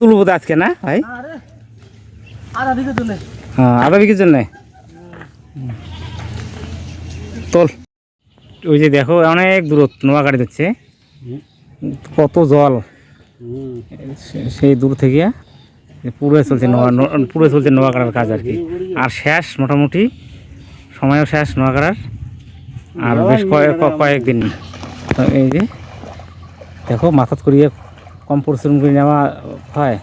তুলবো তো আজকে না ভাই? আধা বিঘে তুলে। হ্যাঁ আধা বিঘের জন্য? তোল। ওই যে দেখো অনেক দূরত্ব নোয়া গাড়ি দিচ্ছে কত জল। সেই দূর থেকে পুরো চলছে নোয়া ন- পুরো চলছে নোয়া কাটার কাজ আর কি। আর শেষ মোটামুটি। সময়ও শেষ নোয়া কাটার আর বেশ কয়েক কয়েকদিন এই যে দেখো মাথাত করিয়ে কম পরিশ্রম করে নেওয়া হয়।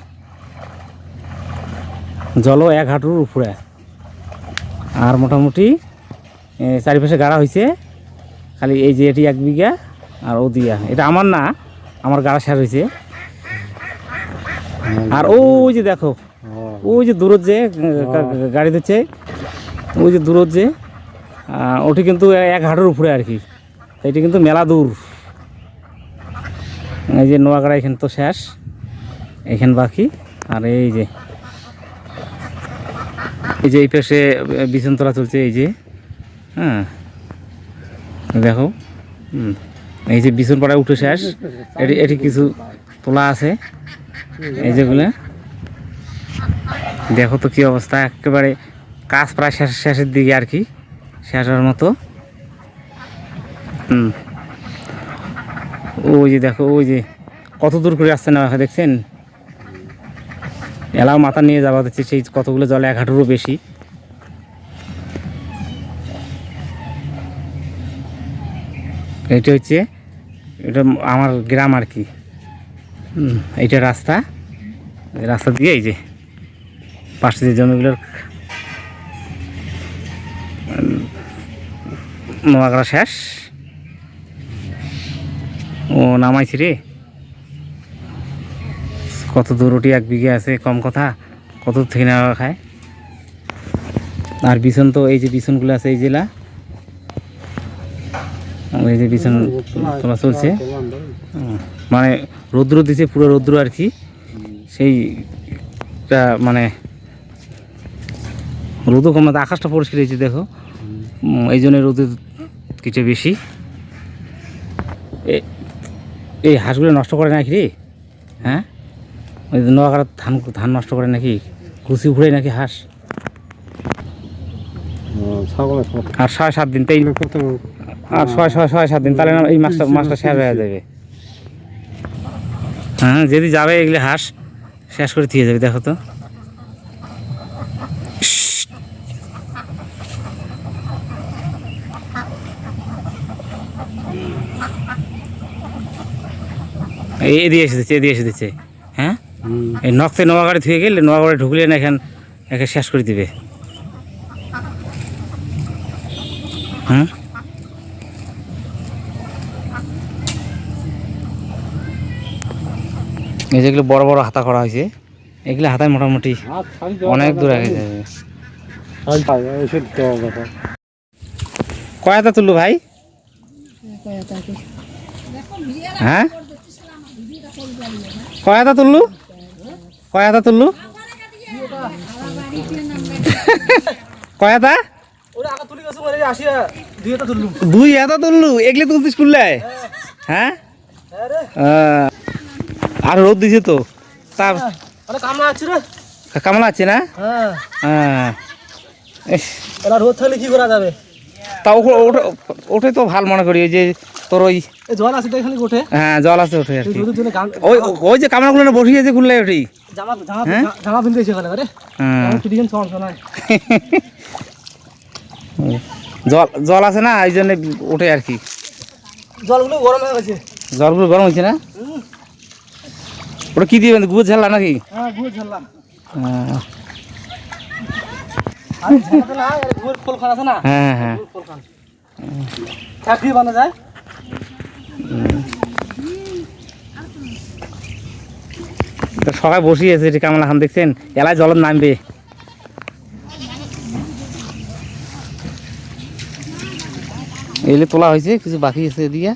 জলও এক হাঁটুর উপরে। আর মোটামুটি চারিপাশে গাড়া হয়েছে খালি এই যে এটি এক বিঘা আর ও দিয়া। এটা আমার না আমার গাড়া শেষ হয়েছে আর ওই যে দেখো ওই যে দূরত যে গাড়ি দিচ্ছে ওই যে দূরত যে ওটি কিন্তু এক হাঁটুর উপরে আর কি। এটি কিন্তু মেলা দূর। এই যে নোয়াগাড়া এখানে তো শেষ। এখানে বাকি। আর এই যে এই যে এই পাশে বিছন তোলা চলছে এই যে। হ্যাঁ। দেখো। হুম। এই যে বিছন উঠে শেষ। এটি এটি কিছু তোলা আছে। এই যেগুলো দেখো তো কি অবস্থা। একেবারে কাজ প্রায় শেষ, শেষের দিকে আর কি। শেষ হওয়ার মতো। হুম। ওই যে দেখো, ওই যে কত দূর করে আসছে না দেখছেন? এলাও মাথা নিয়ে যাওয়া হচ্ছে, সেই কতগুলো জলে এক বেশি। এটা হচ্ছে, এটা আমার গ্রাম আর কি। এইটা রাস্তা। রাস্তা দিয়ে এই যে পাশে যে জমিগুলোর নোয়াগড়া শেষ। ও নামাইছি রে। কত দূর ওটি এক বিঘে আছে, কম কথা। কত থেকে নেওয়া খায়। আর বিছন তো এই যে বিছনগুলো আছে, এই জেলা। এই যে বিছন তোলা চলছে। মানে রৌদ্র দিছে, পুরো রৌদ্র আর কি। সেইটা মানে রোদও কম আকাশটা পরিষ্কার হয়েছে, দেখো। এই জন্য রোদ কিছু বেশি। এই হাঁসগুলো নষ্ট করে নাকি রে? হ্যাঁ? ওই নোয়াকার ধান ধান নষ্ট করে নাকি? কুচি ঘুরে নাকি হাঁস? আর ছয় সাত দিন তাই আর ছয় ছয় ছয় সাত দিন তাহলে এই মাছটা মাছটা শেষ হয়ে যাবে। হ্যাঁ যদি যাবে এগুলি হাঁস শেষ করে দিয়ে যাবে দেখো তো। এদিকে এসে দিচ্ছে এদিকে এসে দিচ্ছে। হ্যাঁ? এই নখতে নোয়াগাড়ি থুয়ে গেলে নোয়াগাড়ি ঢুকলে না এখান একে শেষ করে দিবে। হুম? এই যেগুলো বড় বড় হাতা করা হয়েছে এগুলো হাতায় মোটামুটি অনেক দূর আগে যাবে। কয় হাতা তুললো ভাই? হ্যাঁ? কয় হাতা তুললু? কয় হাতা তুললু? কয় হাতা? দুই হাতা তুললু। এগুলো তুলছিস করলে হ্যাঁ? আর। রোদ দিছে তো। তা আরে কামলা আছে না? হ্যাঁ। হ্যাঁ। রোদ থাকলে কি করা যাবে? তা ওটা ওটাই তো ভালো মনে করি ওই যে তোর ওই জল আছে খালি ওঠে? হ্যাঁ জল আছে ওঠে আর কি। ওই ওই যে কামড়াগুলো না বসিয়েছে খুললে ওটি জামা জামা হ্যাঁ? পিনতে এসে গেলে হ্যাঁ। শোনায় জল জল আছে না এই জন্য ওঠে আর কি। জলগুলো গরম হয়ে গেছে। জলগুলো গরম হয়েছে না? ওটা কি দিবেন গুড় ঝাল্লা নাকি? হ্যাঁ গুড় ঝাললাম হ্যাঁ। সবাই হ্যাঁ বানা যায় বসিয়েছে কামলা খান, দেখছেন? এলাই জল নামবে। এলে তোলা হয়েছে, কিছু বাকি আছে দিয়া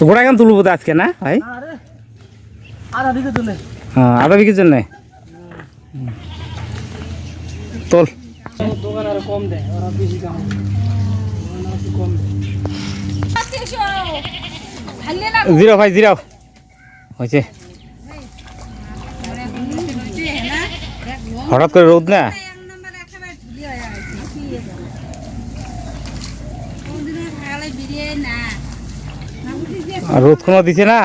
গোড়া গান তুলবো তো আজকে না ভাই? হ্যাঁ আধা বিঘের তোল। জিরো ভাই জিরো হয়েছে। হ্যাঁ। হঠাৎ করে রোদ না? আর রোদ কোনো দিছে না?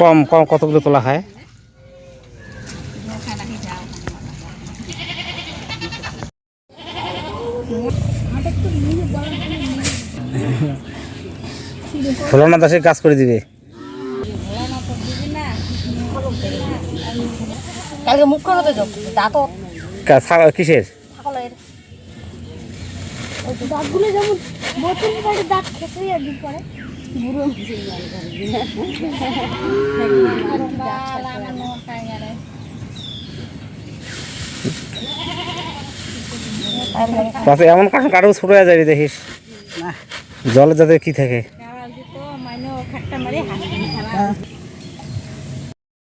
কম কম কতগুলো তোলা খায় ফলনা দাসের কাজ করে দিবে। কিসের? দাঁতগুলো যেমন বোতল পরে দাঁত খেতে পরে বুড়ো পাশে এমন কাঠ কাঠও ছোট হয়ে যাবে দেখিস। জলে যাতে কি থাকে?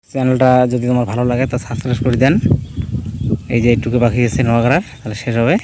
চ্যানেলটা যদি তোমার ভালো লাগে তা সাবস্ক্রাইব করে দেন। এই যে এইটুকু বাকি আছে নোয়াগাড়ার তাহলে শেষ হবে।